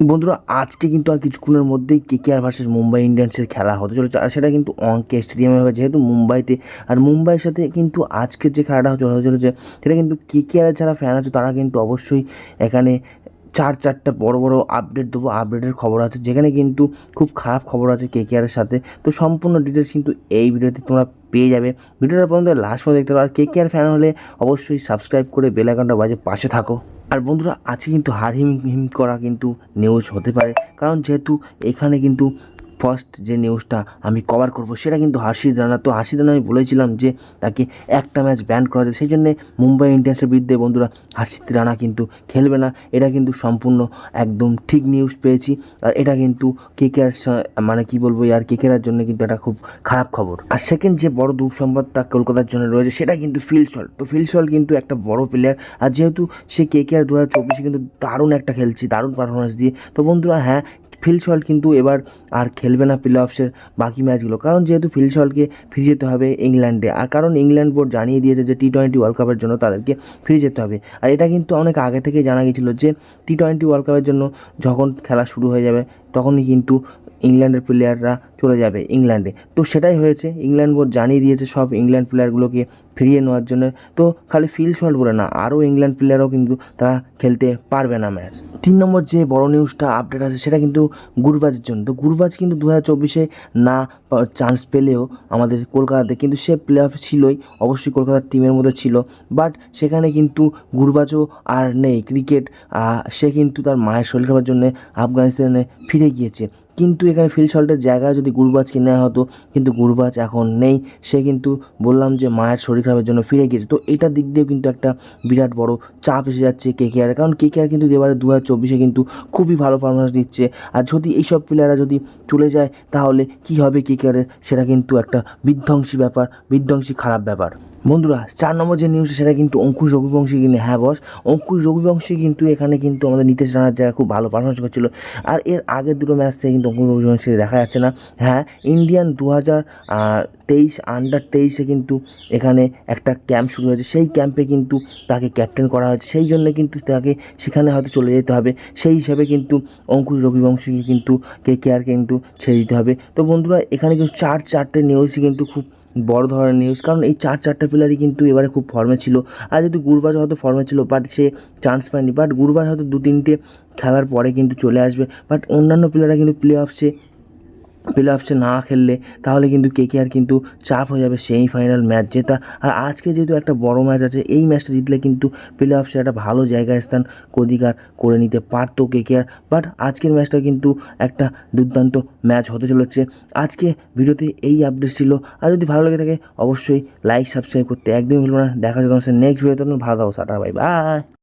বন্ধুরা, আজকে কিন্তু আর কিছুক্ষণের মধ্যেই কেকেআর ভার্সেস মুম্বাই ইন্ডিয়ান্সের খেলা হতে চলেছে। আর সেটা কিন্তু অঙ্কে স্টেডিয়ামে হবে, যেহেতু মুম্বাইতে। আর মুম্বাইয়ের সাথে কিন্তু আজকের যে খেলাটা হতে চলেছে সেটা কিন্তু কেকেআর যারা ফ্যান আছে, তারা কিন্তু অবশ্যই এখানে চার চারটা বড় বড় আপডেট দেবো। আপডেটের খবর আছে, যেখানে কিন্তু খুব খারাপ খবর আছে কেকেআরের সাথে। তো সম্পূর্ণ ডিটেলস কিন্তু এই ভিডিওতে তোমরা পেয়ে যাবে। ভিডিওটা পর্যন্ত লাস্ট পর্যন্ত দেখতে পারো। আর কেকেআর ফ্যান হলে অবশ্যই সাবস্ক্রাইব করে বেল বাজে পাশে থাকো। আর বন্ধুরা আছে কিন্তু হার হিম হিম করা কিন্তু নিউজ হতে পারে। কারণ যেহেতু এখানে কিন্তু ফার্স্ট যে নিউজটা আমি কভার করব, সেটা কিন্তু হাসিদ রানা। তো হাসিদ রানা, আমি বলেছিলাম যে তাকে একটা ম্যাচ ব্যান করা যায় সেই জন্যে মুম্বাই ইন্ডিয়ান্সের বিরুদ্ধে বন্ধুরা হাসিদ রানা কিন্তু খেলবে না। এটা কিন্তু সম্পূর্ণ একদম ঠিক নিউজ পেয়েছি। আর এটা কিন্তু কেকেআর মানে কি বলব আর কেকেআর জন্য কিন্তু এটা খুব খারাপ খবর। আর সেকেন্ড যে বড় দুঃখ সংবাদ তা কলকাতার জন্য রয়েছে, সেটা কিন্তু ফিলসল তো ফিলসল কিন্তু একটা বড় প্লেয়ার আর যেহেতু সে কেকেআর দু হাজার চব্বিশে কিন্তু দারুণ একটা খেলছে, দারুণ পারফরমেন্স দিয়ে। তো বন্ধুরা হ্যাঁ ফিল শল্ট কিন্তু এবার আর খেলবে না প্লে অফসের বাকি ম্যাচগুলো কারণ যেহেতু ফিল শল্টকে ফিরে যেতে হবে ইংল্যান্ডে আর কারণ ইংল্যান্ড বোর্ড জানিয়ে দিয়েছে যে টি টোয়েন্টি ওয়ার্ল্ড কাপের জন্য তাদেরকে ফিরে যেতে হবে। আর এটা কিন্তু অনেক আগে থেকে জানা গেছিল যে টি টোয়েন্টি ওয়ার্ল্ড কাপের জন্য যখন খেলা শুরু হয়ে যাবে, তখনই কিন্তু ইংল্যান্ডের প্লেয়াররা চলে যাবে ইংল্যান্ডে। তো সেটাই হয়েছে, ইংল্যান্ড বোর্ড জানিয়ে দিয়েছে সব ইংল্যান্ড প্লেয়ারগুলোকে ফিরিয়ে নেওয়ার জন্য। তো খালি ফিল শল্ট বলে না, আরও ইংল্যান্ড প্লেয়ারও কিন্তু তারা খেলতে পারবে না ম্যাচ। তিন নম্বর যে বড় নিউজটা আপডেট আছে, সেটা কিন্তু গুরবাজের জন্য। তো গুরবাজ কিন্তু দু হাজার চব্বিশে না চান্স পেলেও আমাদের কলকাতাতে, কিন্তু সে প্লে অফ ছিলই, অবশ্যই কলকাতার টিমের মধ্যে ছিল। বাট সেখানে কিন্তু গুরবাজও আর নেই। ক্রিকেট সে কিন্তু তার মায়ের শরীর খাবার জন্য আফগানিস্তানে ফিরে গিয়েছে। কিন্তু এখানে ফিল শল্টের জায়গায় যদি গুরবাজকে নেওয়া হতো, কিন্তু গুরবাজ এখন নেই। সে কিন্তু বললাম যে মায়ের শরীর খারাপের জন্য ফিরে গিয়েছে। তো এটার দিক দিয়েও কিন্তু একটা বিরাট বড় চাপ এসে যাচ্ছে কে কে আর কারণ কে কে আর কিন্তু এবারে দু হাজার চব্বিশে কিন্তু খুবই ভালো পারফরমেন্স দিচ্ছে আর যদি এইসব প্লেয়াররা যদি চলে যায়, তাহলে কি হবে কে কে সেটা কিন্তু একটা বিধ্বংসী ব্যাপার, বিধ্বংসী খারাপ ব্যাপার। বন্ধুরা, চার নম্বর যে নিউজটা সেটা কিন্তু অঙ্কুশ রঘুবংশী কিন্তু হ্যাঁ বস অঙ্কুশ রঘুবংশী কিন্তু এখানে কিন্তু আমাদের নিতেশ রানার জায়গায় খুব ভালো পারফরমেন্স করছিল, আর এর আগের দুটো ম্যাচ থেকে কিন্তু অঙ্কুশ রঘুবংশী দেখা যাচ্ছে না। হ্যাঁ ইন্ডিয়ান দু হাজার তেইশ আন্ডার তেইশে কিন্তু এখানে একটা ক্যাম্প শুরু হয়েছে। সেই ক্যাম্পে কিন্তু তাকে ক্যাপ্টেন করা হয়েছে। সেই জন্য কিন্তু তাকে সেখানে হয়তো চলে যেতে হবে। সেই হিসাবে কিন্তু অঙ্কুশ রঘুবংশীকে কিন্তু কে কে আর কিন্তু ছেড়ে দিতে হবে। তো বন্ধুরা, এখানে কিন্তু চার, চারটে নিউজই কিন্তু খুব বড় ধরনের নিউজ কারণ এই চার, চারটা প্লেয়ারই কিন্তু এবারে খুব ফর্মে ছিল। আর যেহেতু গুরবাজ হয়তো ফর্মে ছিল বাট সে চান্স পায়নি। বাট গুরবাজ হয়তো দু তিনটে খেলার পরে কিন্তু চলে আসবে। বাট অন্যান্য প্লেয়াররা কিন্তু প্লে অফসে প্লে অফসে না খেললে তাহলে কিন্তু কে কে আর কিন্তু চাপ হয়ে যাবে সেমিফাইনাল ম্যাচ জেতা। আর আজকে যেহেতু একটা বড় ম্যাচ আছে, এই ম্যাচটা জিতলে কিন্তু প্লে অফসে একটা ভালো জায়গায় স্থান অধিকার করে নিতে পারতো কে আর। বাট আজকের ম্যাচটা কিন্তু একটা দুর্দান্ত ম্যাচ হতে চলেছে। আজকে ভিডিওতে এই আপডেট ছিল। আর যদি ভালো লেগে থাকে, অবশ্যই লাইক সাবস্ক্রাইব করতে একদমই ভুলবো না। দেখা যাবে নেক্সট ভিডিওতে ভালো থাকো সাটা বাই বাই